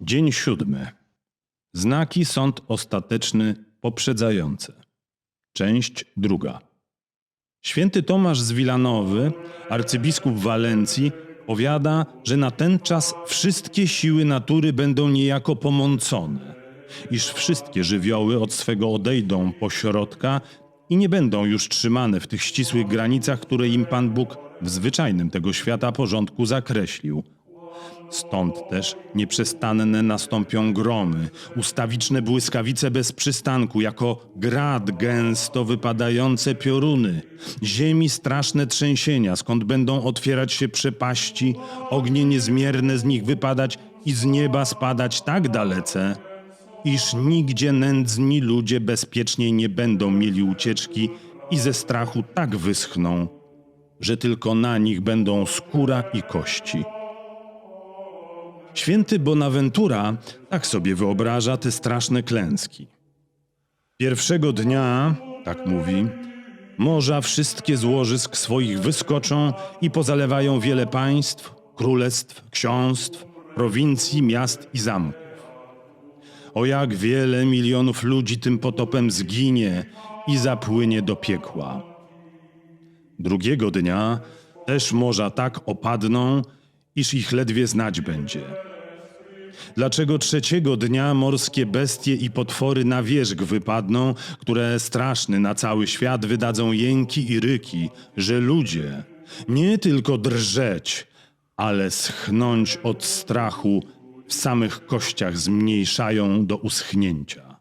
Dzień siódmy. Znaki sąd ostateczny poprzedzające. Część druga. Święty Tomasz z Wilanowy, arcybiskup Walencji, powiada, że na ten czas wszystkie siły natury będą niejako pomącone, iż wszystkie żywioły od swego odejdą pośrodka i nie będą już trzymane w tych ścisłych granicach, które im Pan Bóg w zwyczajnym tego świata porządku zakreślił – Stąd też nieprzestanne nastąpią gromy, ustawiczne błyskawice bez przystanku, jako grad gęsto wypadające pioruny, ziemi straszne trzęsienia, skąd będą otwierać się przepaści, ognie niezmierne z nich wypadać i z nieba spadać tak dalece, iż nigdzie nędzni ludzie bezpieczniej nie będą mieli ucieczki i ze strachu tak wyschną, że tylko na nich będą skóra i kości. Święty Bonaventura tak sobie wyobraża te straszne klęski. Pierwszego dnia, tak mówi, morza wszystkie z łożysk swoich wyskoczą i pozalewają wiele państw, królestw, ksiąstw, prowincji, miast i zamków. O jak wiele milionów ludzi tym potopem zginie i zapłynie do piekła. Drugiego dnia też morza tak opadną, iż ich ledwie znać będzie. Dlaczego trzeciego dnia morskie bestie i potwory na wierzch wypadną, które straszny na cały świat wydadzą jęki i ryki, że ludzie nie tylko drżeć, ale schnąć od strachu w samych kościach zmniejszają do uschnięcia.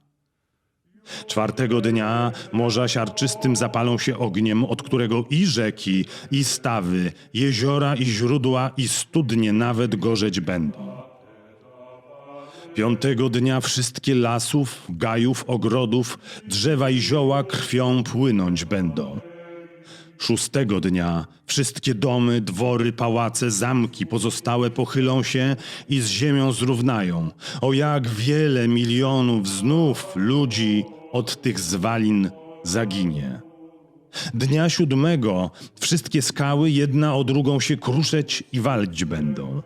Czwartego dnia morza siarczystym zapalą się ogniem, od którego i rzeki, i stawy, jeziora i źródła, i studnie nawet gorzeć będą. Piątego dnia wszystkie lasów, gajów, ogrodów, drzewa i zioła krwią płynąć będą. Szóstego dnia wszystkie domy, dwory, pałace, zamki pozostałe pochylą się i z ziemią zrównają. O jak wiele milionów znów ludzi od tych zwalin zaginie. Dnia siódmego wszystkie skały jedna o drugą się kruszeć i walić będą.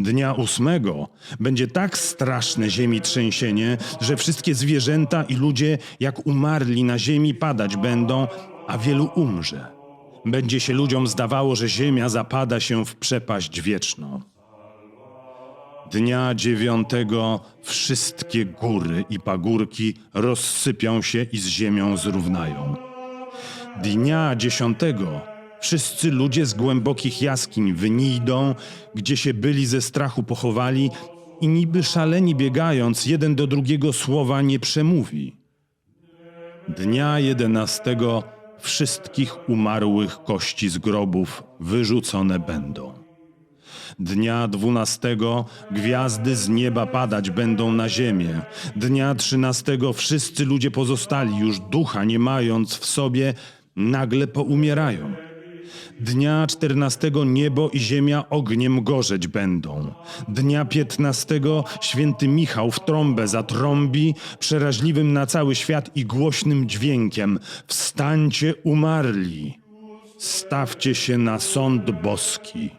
Dnia ósmego będzie tak straszne ziemi trzęsienie, że wszystkie zwierzęta i ludzie jak umarli na ziemi padać będą, a wielu umrze. Będzie się ludziom zdawało, że ziemia zapada się w przepaść wieczną. Dnia dziewiątego wszystkie góry i pagórki rozsypią się i z ziemią zrównają. Dnia dziesiątego wszyscy ludzie z głębokich jaskiń wynijdą, gdzie się byli ze strachu pochowali i niby szaleni biegając, jeden do drugiego słowa nie przemówi. Dnia jedenastego wszystkich umarłych kości z grobów wyrzucone będą. Dnia dwunastego gwiazdy z nieba padać będą na ziemię. Dnia trzynastego wszyscy ludzie pozostali, już ducha nie mając w sobie, nagle poumierają. Dnia czternastego niebo i ziemia ogniem gorzeć będą. Dnia piętnastego święty Michał w trąbę zatrąbi, przeraźliwym na cały świat i głośnym dźwiękiem: Wstańcie umarli, stawcie się na sąd boski.